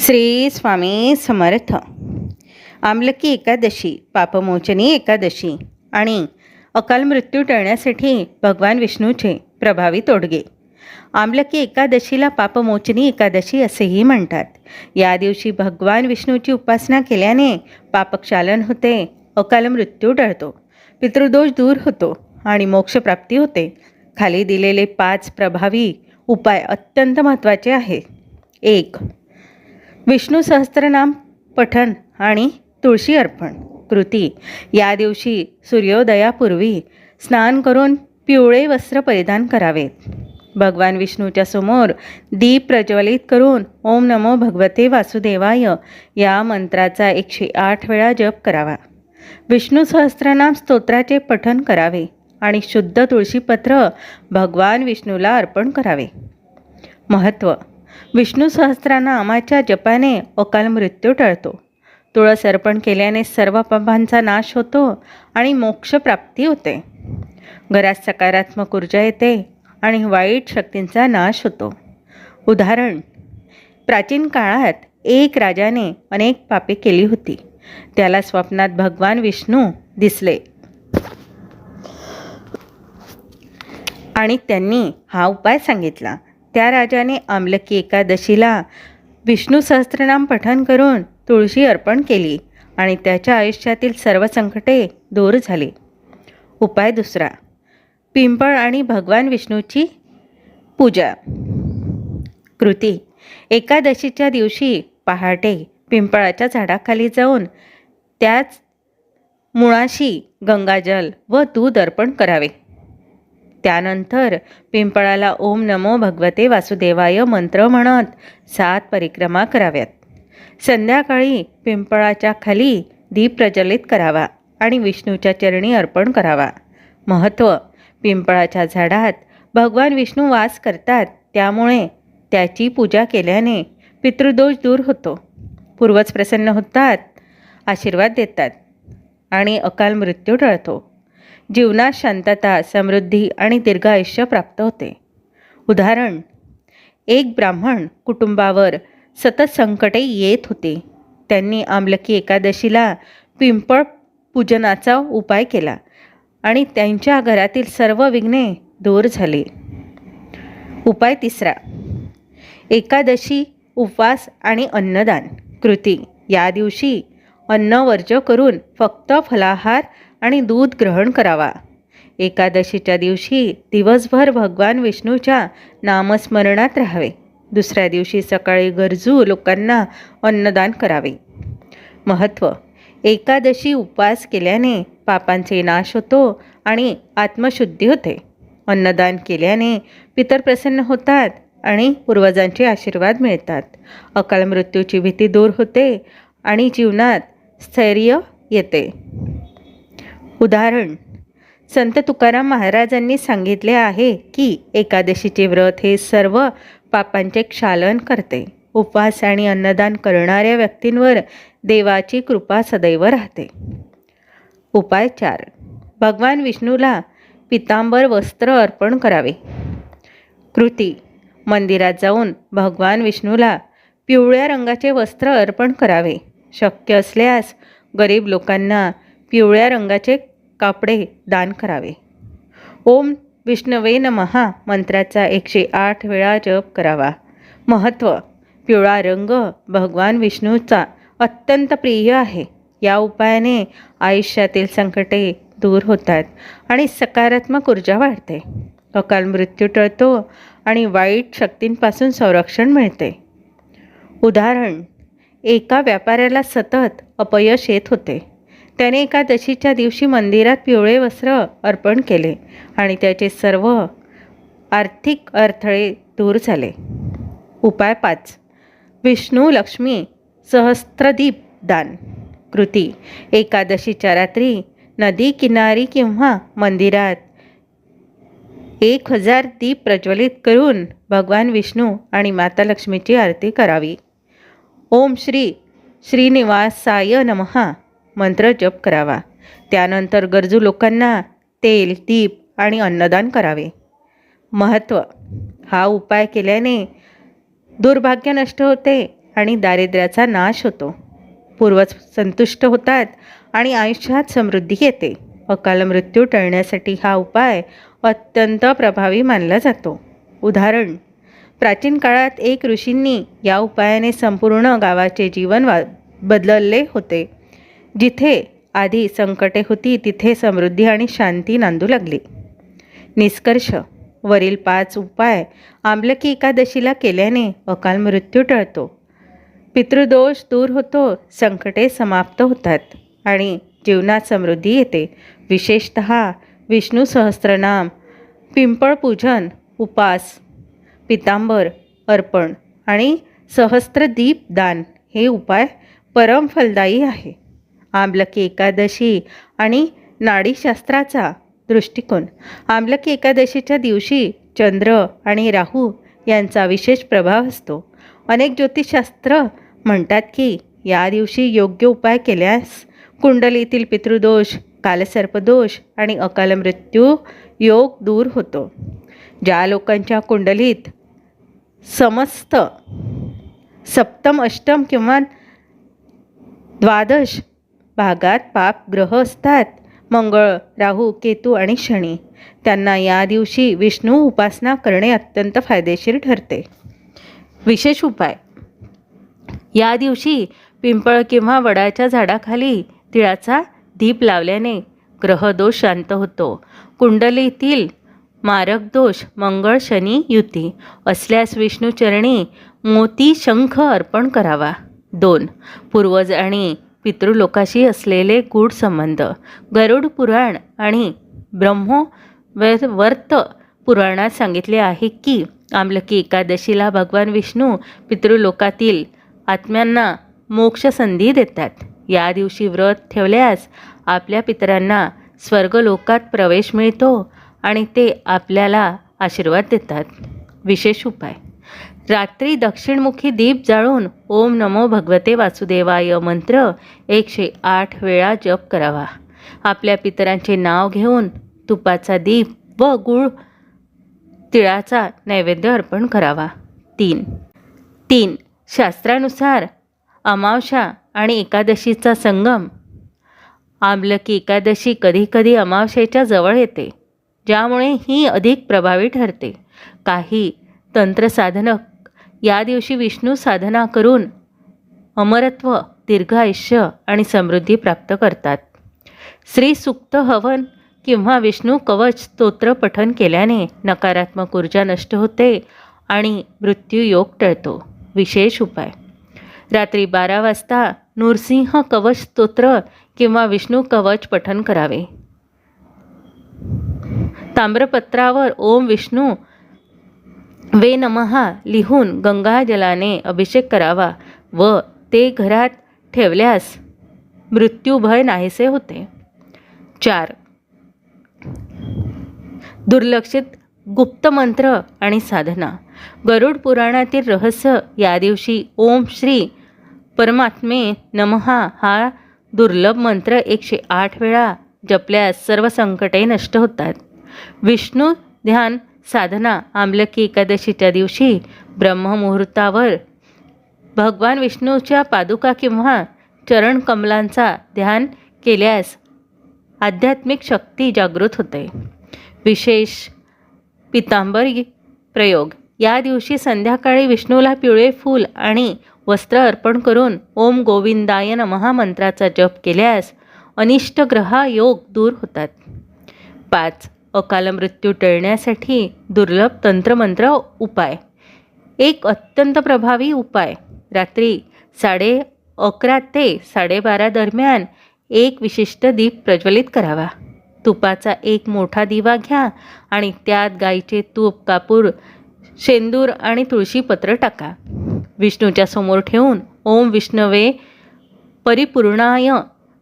श्री स्वामी समर्थ. आमलकी एकादशी पापमोचनी एकादशी आणि अकाल मृत्यू टळण्यासाठी भगवान विष्णूचे प्रभावी तोडगे. आमलकी एकादशीला पापमोचनी एकादशी असेही म्हणतात. या दिवशी भगवान विष्णूची उपासना केल्याने पापक्षालन होते अकाल मृत्यू टळतो पितृदोष दूर होतो आणि मोक्षप्राप्ती होते. खाली दिलेले पाच प्रभावी उपाय अत्यंत महत्त्वाचे आहे एक विष्णू सहस्त्रनाम पठन आणि तुळशी अर्पण कृती. या दिवशी सूर्योदयापूर्वी स्नान करून पिवळे वस्त्र परिधान करावेत. भगवान विष्णूच्या समोर दीप प्रज्वलित करून ओम नमो भगवते वासुदेवाय या मंत्राचा एकशे आठ वेळा जप करावा. विष्णू सहस्त्रनाम स्तोत्राचे पठन करावे आणि शुद्ध तुळशीपत्र भगवान विष्णूला अर्पण करावे. महत्त्व विष्णू सहस्त्रनामाच्या जपाने अकाल मृत्यू टळतो. तुळस अर्पण केल्याने सर्व पापांचा नाश होतो आणि मोक्षप्राप्ती होते. घरात सकारात्मक ऊर्जा येते आणि वाईट शक्तींचा नाश होतो. उदाहरण प्राचीन काळात एक राजाने अनेक पापे केली होती. त्याला स्वप्नात भगवान विष्णू दिसले. आणि त्यांनी हा उपाय सांगितला. त्या राजाने आमलकी एकादशीला विष्णू सहस्त्रनाम पठन करून तुळशी अर्पण केली आणि त्याच्या आयुष्यातील सर्व संकटे दूर झाली. उपाय दुसरा पिंपळ आणि भगवान विष्णूची पूजा. कृती एकादशीच्या दिवशी पहाटे पिंपळाच्या झाडाखाली जाऊन त्याच मुळाशी गंगाजल व दूध अर्पण करावे. त्यानंतर पिंपळाला ओम नमो भगवते वासुदेवाय मंत्र म्हणत सात परिक्रमा कराव्यात. संध्याकाळी पिंपळाच्या खाली दीप प्रज्वलित करावा आणि विष्णूच्या चरणी अर्पण करावा. महत्त्व पिंपळाच्या झाडात भगवान विष्णू वास करतात त्यामुळे त्याची पूजा केल्याने पितृदोष दूर होतो. पूर्वज प्रसन्न होतात आशीर्वाद देतात आणि अकाल मृत्यू टळतो. जीवनात शांतता समृद्धी आणि दीर्घ आयुष्य प्राप्त होते. उदाहरण एक ब्राह्मण कुटुंबावर सतत संकटे येत होते. त्यांनी आमलकी एकादशीला पिंपळ पूजनाचा उपाय केला आणि त्यांच्या घरातील सर्व विघ्ने दूर झाली. उपाय तिसरा एकादशी उपवास आणि अन्नदान. कृती या दिवशी अन्न वर्ज करून फक्त फलाहार आणि दूध ग्रहण करावा. एकादशीच्या दिवशी दिवसभर भगवान विष्णूच्या नामस्मरणात राहावे. दुसऱ्या दिवशी सकाळी गरजू लोकांना अन्नदान करावे. महत्त्व एकादशी उपवास केल्याने पापांचे नाश होतो आणि आत्मशुद्धी होते. अन्नदान केल्याने पितर प्रसन्न होतात आणि पूर्वजांचे आशीर्वाद मिळतात. अकाल मृत्यूची भीती दूर होते आणि जीवनात स्थैर्य येते. उदाहरण संत तुकाराम महाराजांनी सांगितले आहे की एकादशीचे व्रत हे सर्व पापांचे क्षालन करते. उपवास आणि अन्नदान करणाऱ्या व्यक्तींवर देवाची कृपा सदैव राहते. उपाय चार भगवान विष्णूला पितांबर वस्त्र अर्पण करावे. कृती मंदिरात जाऊन भगवान विष्णूला पिवळ्या रंगाचे वस्त्र अर्पण करावे. शक्य असल्यास गरीब लोकांना पिवळ्या रंगाचे कापडे दान करावे. ओम विष्णवे नमहा मंत्राचा एकशे आठ वेळा जप करावा. महत्त्व पिवळा रंग भगवान विष्णूचा अत्यंत प्रिय आहे. या उपायाने आयुष्यातील संकटे दूर होतात आणि सकारात्मक ऊर्जा वाढते. अकाल मृत्यू टळतो आणि वाईट शक्तींपासून संरक्षण मिळते. उदाहरण एका व्यापाऱ्याला सतत अपयश येत होते. त्याने एकादशीच्या दिवशी मंदिरात पिवळे वस्त्र अर्पण केले आणि त्याचे सर्व आर्थिक अडथळे दूर झाले. उपाय पाच. विष्णू लक्ष्मी सहस्त्रदीप दान. कृती. एकादशीच्या रात्री नदी किनारी किंवा मंदिरात एक हजार दीप प्रज्वलित करून भगवान विष्णू आणि माता लक्ष्मीची आरती करावी. ओम श्री श्रीनिवासाय नमहा मंत्र जप करावा. त्यानंतर गरजू लोकांना तेल दीप आणि अन्नदान करावे. महत्त्व हा उपाय केल्याने दुर्भाग्य नष्ट होते आणि दारिद्र्याचा नाश होतो. पूर्वज संतुष्ट होतात आणि आयुष्यात समृद्धी येते. अकाल मृत्यू टळण्यासाठी हा उपाय अत्यंत प्रभावी मानला जातो. उदाहरण प्राचीन काळात एक ऋषींनी या उपायाने संपूर्ण गावाचे जीवन वा बदलले होते. जिथे आधी संकटे होती तिथे समृद्धी आणि शांती नांदू लागली. निष्कर्ष वरील पाच उपाय आंबलकी एकादशीला केल्याने अकाल मृत्यू टळतो. पितृदोष दूर होतो संकटे समाप्त होतात आणि जीवनात समृद्धी येते. विशेषत विष्णू सहस्रनाम पिंपळ पूजन उपास पितांबर अर्पण आणि सहस्त्रदीप दान हे उपाय परम फलदायी आहे. आमलकी एकादशी आणि नाडीशास्त्राचा दृष्टिकोन. आमलकी एकादशीच्या दिवशी चंद्र आणि राहू यांचा विशेष प्रभाव असतो. अनेक ज्योतिषशास्त्र म्हणतात की या दिवशी योग्य उपाय केल्यास कुंडलीतील पितृदोष कालसर्पदोष आणि अकाल मृत्यू योग दूर होतो. ज्या लोकांच्या कुंडलीत समस्त सप्तम अष्टम किंवा द्वादश भागात पाप ग्रह असतात. मंगळ राहू केतू आणि शनी. त्यांना या दिवशी विष्णू उपासना करणे अत्यंत फायदेशीर ठरते. विशेष उपाय. या दिवशी पिंपळ किंवा वडाच्या झाडाखाली तिळाचा दीप लावल्याने ग्रहदोष शांत होतो. कुंडलीतील मारक दोष मंगळ शनी युती असल्यास विष्णूचरणी मोती शंख अर्पण करावा. दोन. पूर्वज आणि पितृलोकाशी असलेले गूढ संबंध. गरुड पुराण आणि ब्रह्मो व- वर्त पुराणात सांगितले आहे की आमलकी एकादशीला भगवान विष्णू पितृलोकातील आत्म्यांना मोक्ष संधी देतात. या दिवशी व्रत ठेवल्यास आपल्या पितरांना स्वर्गलोकात प्रवेश मिळतो आणि ते आपल्याला आशीर्वाद देतात. विशेष उपाय. रात्री दक्षिणमुखी दीप जाळून ओम नमो भगवते वासुदेवाय मंत्र एकशे आठ वेळा जप करावा. आपल्या पितरांचे नाव घेऊन तुपाचा दीप व गुळ तिळाचा नैवेद्य अर्पण करावा. तीन. तीन. शास्त्रानुसार अमावशा आणि एकादशीचा संगम. आमलकी एकादशी कधीकधी अमावशेच्या जवळ येते ज्यामुळे ही अधिक प्रभावी ठरते. काही तंत्रसाधनक या दिवशी विष्णू साधना करून अमरत्व दीर्घ आयुष्य आणि समृद्धी प्राप्त करतात. श्री सुक्त हवन किंवा विष्णू कवच स्तोत्र पठन केल्याने नकारात्मक ऊर्जा नष्ट होते आणि मृत्यूयोग टळतो. विशेष उपाय. रात्री बारा वाजता नृसिंह कवच स्तोत्र किंवा विष्णू कवच पठन करावे. ताम्रपत्रावर ओम विष्णू वे नमहा लिहून गंगाजलाने अभिषेक करावा व ते घरात ठेवल्यास मृत्यूभय नाहीसे होते. चार. दुर्लक्षित गुप्त मंत्र आणि साधना. गरुड पुराणातील रहस्य या दिवशी ओम श्री परमात्मे नमहा हा दुर्लभ मंत्र एकशे आठ वेळा जपल्यास सर्व संकटे नष्ट होतात. विष्णू ध्यान साधना आमलकी एकादशीच्या दिवशी ब्रह्ममुहूर्तावर. भगवान विष्णूच्या पादुका किंवा चरण कमलांचा ध्यान केल्यास आध्यात्मिक शक्ती जागृत होते. विशेष पितांबर प्रयोग. या दिवशी संध्याकाळी विष्णूला पिवळे फूल आणि वस्त्र अर्पण करून ओम गोविंदाय महामंत्राचा जप केल्यास अनिष्ट ग्रह योग दूर होतात. पाच अकाल मृत्यू टळण्यासाठी दुर्लभ तंत्रमंत्र उपाय. एक अत्यंत प्रभावी उपाय. रात्री साडे अकरा ते साडेबारा दरम्यान एक विशिष्ट दीप प्रज्वलित करावा. तुपाचा एक मोठा दिवा घ्या आणि त्यात गाईचे तूप कापूर शेंदूर आणि तुळशीपत्र टाका. विष्णूच्या समोर ठेवून ओम विष्णवे परिपूर्णाय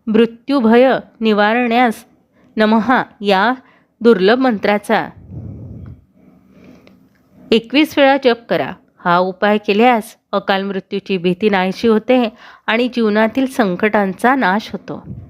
मृत्यूभय निवारण्यास नमहा या दुर्लभ मंत्राचा. एकवीस वेळा जप करा. हा उपाय केल्यास अकाल मृत्यूची भीती नाहीशी होते आणि जीवनातील संकटांचा नाश होतो.